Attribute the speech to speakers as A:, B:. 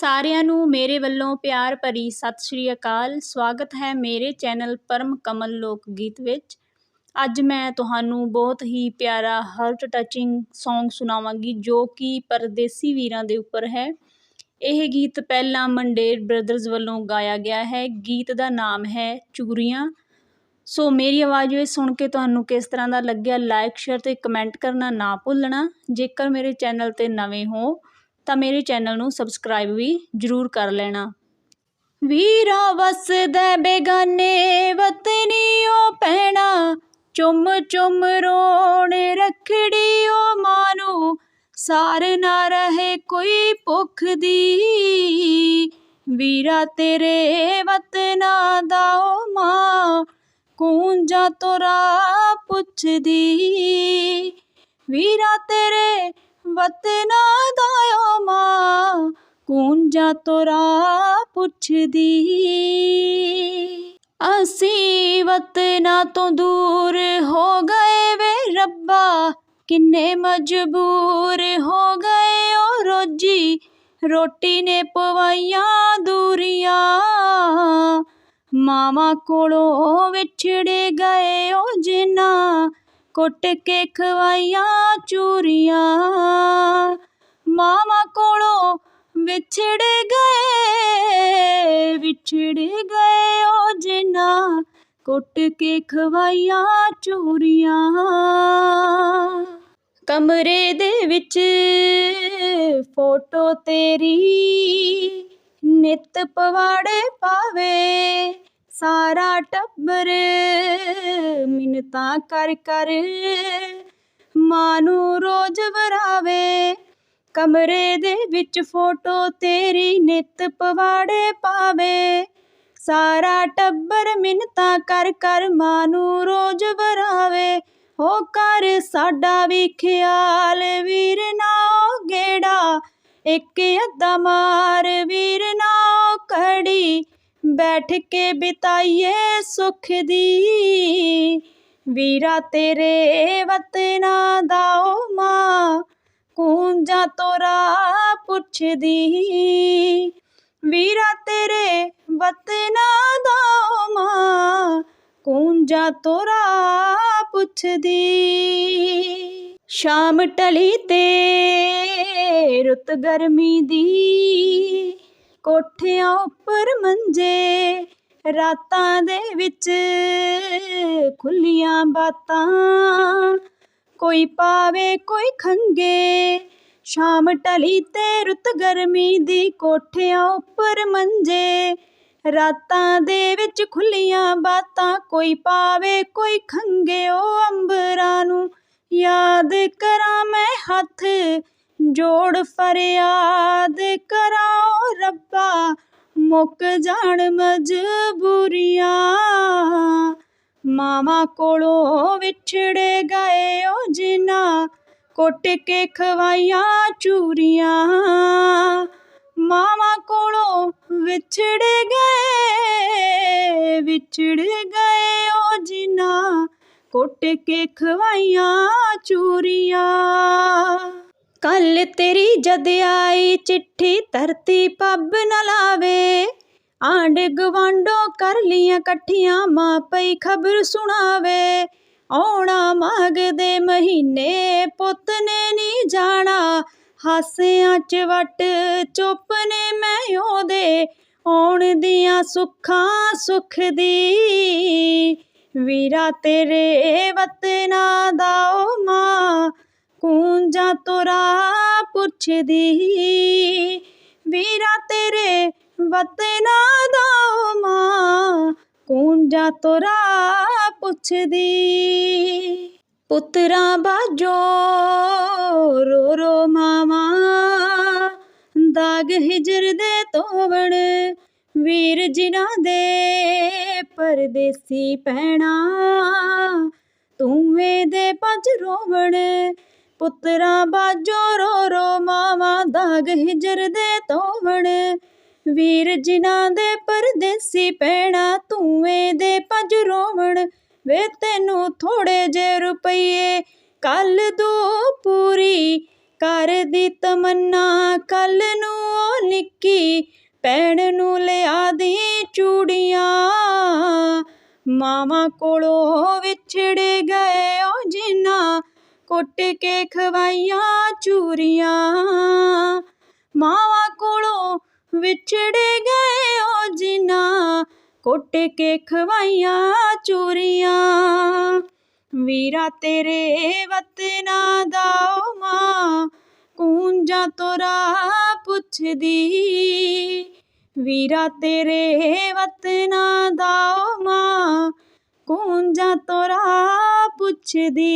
A: ਸਾਰਿਆਂ ਨੂੰ ਮੇਰੇ ਵੱਲੋਂ ਪਿਆਰ ਭਰੀ ਸਤਿ ਸ਼੍ਰੀ ਅਕਾਲ। ਸਵਾਗਤ ਹੈ ਮੇਰੇ ਚੈਨਲ ਪਰਮ ਕਮਲ ਲੋਕ ਗੀਤ ਵਿੱਚ। ਅੱਜ ਮੈਂ ਤੁਹਾਨੂੰ ਬਹੁਤ ਹੀ ਪਿਆਰਾ ਹਾਰਟ ਟੱਚਿੰਗ Song ਸੁਣਾਵਾਂਗੀ, ਜੋ ਕਿ ਪਰਦੇਸੀ ਵੀਰਾਂ ਦੇ ਉੱਪਰ ਹੈ। ਇਹ ਗੀਤ ਪਹਿਲਾਂ ਮੰਡੇਰ ਬ੍ਰਦਰਜ਼ ਵੱਲੋਂ ਗਾਇਆ ਗਿਆ ਹੈ। ਗੀਤ ਦਾ ਨਾਮ ਹੈ ਚੂਰੀਆਂ। ਸੋ ਮੇਰੀ ਆਵਾਜ਼ ਵਿੱਚ ਸੁਣ ਕੇ ਤੁਹਾਨੂੰ ਕਿਸ ਤਰ੍ਹਾਂ ਦਾ ਲੱਗਿਆ ਲਾਈਕ ਸ਼ੇਅਰ ਤੇ ਕਮੈਂਟ ਕਰਨਾ ਨਾ ਭੁੱਲਣਾ। ਜੇਕਰ ਮੇਰੇ ਚੈਨਲ ਤੇ ਨਵੇਂ ਹੋ ਤਾਂ ਮੇਰੇ ਚੈਨਲ ਨੂੰ ਸਬਸਕ੍ਰਾਈਬ ਵੀ ਜ਼ਰੂਰ ਕਰ ਲੈਣਾ। ਵੀਰਾ ਵਸਦਾ ਬੇਗਾਨੇ, ਵਤਨੀਓ ਪੈਣਾ ਚੁੰਮ ਚੁੰਮ ਰੋਣ ਰਖੜੀ ਓ ਮਾਨੂੰ, ਸਾਰ ਨਾ ਰਹੇ ਕੋਈ ਭੁੱਖ ਦੀ। ਵੀਰਾ ਤੇਰੇ ਵਤਨਾ ਦਾ ਓ ਮਾਂ, ਕੂੰਜਾਂ ਤੋਰਾ ਪੁੱਛਦੀ। ਵੀਰਾ ਤੇਰੇ ਵਤਨਾ ਦਾ ਓ ਮਾਂ ਕੂੰਜਾਂ ਤੋਰਾ ਪੁੱਛਦੀ? ਅਸੀਂ ਵਤਨਾ ਤੋਂ ਦੂਰ ਹੋ ਗਏ ਵੇ ਰੱਬਾ, ਕਿੰਨੇ ਮਜਬੂਰ ਹੋ ਗਏ ਓ ਰੋਜੀ, ਰੋਟੀ ਨੇ ਪਵਾਈਆਂ ਦੂਰੀਆਂ। ਮਾਵਾਂ ਕੋਲੋਂ ਵਿਛੜੇ ਗਏ ਓ ਜਿਨ੍ਹਾਂ ਕੁੱਟ ਕੇ ਖਵਾਈਆਂ ਚੂਰੀਆਂ। ਮਾਵਾਂ ਕੋਲੋਂ ਵਿਛੜ ਗਏ ਵਿਛੜ ਗਏ ਓ ਜਿਨ੍ਹਾਂ ਕੁੱਟ ਕੇ ਖਵਾਈਆਂ ਚੂਰੀਆਂ। ਕਮਰੇ ਦੇ ਵਿੱਚ ਫੋਟੋ ਤੇਰੀ ਨਿਤ ਪਵਾੜੇ ਪਾਵੇ ਸਾਰਾ ਟੱਬਰ ਮਿੰਨਤਾਂ ਕਰ ਕਰ ਮਾਂ ਨੂੰ ਰੋਜ਼ ਵਰਾਵੇ। ਕਮਰੇ ਦੇ ਵਿੱਚ ਫੋਟੋ ਤੇਰੀ ਨਿਤ ਪਵਾੜੇ ਪਾਵੇ। ਸਾਰਾ ਟੱਬਰ ਮਿੰਨਤਾਂ ਕਰ ਕਰ ਮਾਂ ਨੂੰ ਰੋਜ਼ ਵਰਾਵੇ। ਹੋ ਕਰ ਸਾਡਾ ਵੀ ਖਿਆਲ ਵੀਰ ਨਾ ਗੇੜਾ। ਇੱਕ ਅੱਧਾ ਮਾਰ ਵੀਰ ਨਾ ਕੜੀ ਬੈਠ ਕੇ ਬਿਤਾਈਏ ਸੁਖ ਦੀ। ਵੀਰਾ ਤੇਰੇ ਵਤਨਾ ਦਾ ਓ ਮਾਂ, ਕੂੰਜਾਂ ਤੋਰਾ ਪੁੱਛਦੀ। ਵੀਰਾ ਤੇਰੇ ਵਤਨਾ ਦਾ ਓ ਮਾਂ, ਕੂੰਜਾਂ ਤੋਰਾ ਪੁੱਛਦੀ। ਸ਼ਾਮ ਟਲੀ ਤੇ ਰੁੱਤ ਗਰਮੀ ਦੀ। ਕੋਠਿਆਂ ਉੱਪਰ ਮੰਜੇ, ਰਾਤਾਂ ਦੇ ਵਿੱਚ ਖੁੱਲੀਆਂ ਬਾਤਾਂ। ਕੋਈ ਪਾਵੇ, ਕੋਈ ਖੰਗੇ, ਸ਼ਾਮ ਟਲੀ ਤੇ ਰੁੱਤ ਗਰਮੀ ਦੀ ਕੋਠਿਆਂ ਉੱਪਰ ਮੰਜੇ। ਰਾਤਾਂ ਦੇ ਵਿੱਚ ਖੁੱਲੀਆਂ ਬਾਤਾਂ, ਕੋਈ ਪਾਵੇ, ਕੋਈ ਖੰਗੇ। ਉਹ ਅੰਬਰਾਂ ਨੂੰ ਯਾਦ ਕਰਾਂ ਮੈਂ ਹੱਥ ਜੋੜ ਫਰਿਆਦ ਕਰਾਂ ਰੱਬਾ, ਮੁੱਕ ਜਾਣ ਮਜਬੂਰੀਆਂ। ਮਾਵਾਂ ਕੋਲੋਂ ਵਿਛੜੇ ਗਏ ਓ ਜਿਨ੍ਹਾਂ, ਕੁੱਟ ਕੇ ਖਵਾਈਆਂ ਚੂਰੀਆਂ। ਮਾਵਾਂ ਕੋਲੋਂ ਵਿਛੜ ਗਏ ਵਿਛੜ ਗਏ ਓ ਜਿਨ੍ਹਾਂ, ਕੁੱਟ ਕੇ ਖਵਾਈਆਂ ਚੂਰੀਆਂ। ਕੱਲ ਤੇਰੀ ਜਦ ਆਈ ਚਿੱਠੀ ਧਰਤੀ ਪੱਬ ਨਾ ਲਾਵੇ। ਆਂਡ ਗਵਾਂਡੋ ਕਰ ਲੀਆਂ ਇਕੱਠੀਆਂ ਮਾਂ ਪਈ ਖਬਰ ਸੁਣਾਵੇ। ਆਉਣਾ ਮਾਘ ਦੇ ਮਹੀਨੇ, ਪੁੱਤ ਨੇ ਨਹੀਂ ਜਾਣਾ। ਹਾਸਿਆਂ ਚ ਵਟ ਚੁੱਪ ਨੇ ਮੈਂ ਉਹਦੇ। ਆਉਣ ਦੀਆਂ ਸੁੱਖਾਂ ਸੁਖ ਦੀ। ਵੀਰਾ ਤੇਰੇ ਵਤਨਾ ਦਾ ਓ ਮਾਂ। ਕੂੰਜਾਂ ਤੋਰਾ ਪੁੱਛਦੀ, ਵੀਰਾ ਤੇਰੇ ਵਤਨਾ ਦਾ ਓ ਮਾਂ ਕੂੰਜਾਂ ਤੋਰਾ ਪੁੱਛਦੀ, ਪੁੱਤਰਾਂ ਬਾਜੋ ਰੋ ਰੋ ਮਾਵਾ। ਦਾਗ ਹਿਜਰ ਦੇ ਤੋਵਣ ਵੀਰ ਜਿਨ੍ਹਾਂ ਦੇ ਪਰਦੇਸੀ ਪੈਣਾ। ਤੂਵੇਂ ਦੇ ਪੰਜ ਰੋਵਣ ਪੁੱਤਰਾਂ ਬਾਜੋ ਰੋ ਰੋ, ਮਾਵਾ ਦਾਗ ਹਿਜਰ ਦੇ ਤੋਵਣ। ਵੀਰ ਜਿਨ੍ਹਾਂ ਦੇ ਪਰਦੇਸੀ ਪੈਣਾ ਤੂਵੇਂ ਦੇ ਪੰਜ ਰੋਵਣ। ਵੇ ਤੈਨੂੰ ਥੋੜੇ ਜੇ ਰੁਪਈਏ, ਕੱਲ ਦੋ ਪੂਰੀ। ਕਰ ਦੀ ਤਮੰਨਾ, ਕੱਲ ਨੂੰ ਉਹ ਨਿੱਕੀ। ਭੈਣ ਨੂੰ ਲਿਆ ਦੀ ਚੂੜੀਆਂ। ਮਾਵਾਂ ਕੋਲੋਂ ਵਿਛੜ ਗਏ ਉਹ ਜਿਨ੍ਹਾਂ ਕੁੱਟ ਕੇ ਖਵਾਈਆਂ ਚੂਰੀਆਂ। ਮਾਵਾਂ ਕੋਲੋਂ ਵਿਛੜੇ ਗਏ ਉਹ ਜਿਨ੍ਹਾਂ ਕੁੱਟ ਕੇ ਖਵਾਈਆਂ ਚੂਰੀਆਂ। ਵੀਰਾ ਤੇਰੇ ਵਤਨਾਂ ਦਾ ਓ ਮਾਂ ਕੂੰਜਾਂ ਤੋਰਾ ਪੁੱਛਦੀ। ਵੀਰਾ ਤੇਰੇ ਵਤਨਾਂ ਦਾ ਓ ਮਾਂ ਕੂੰਜਾਂ ਤੋਰਾ ਪੁੱਛਦੀ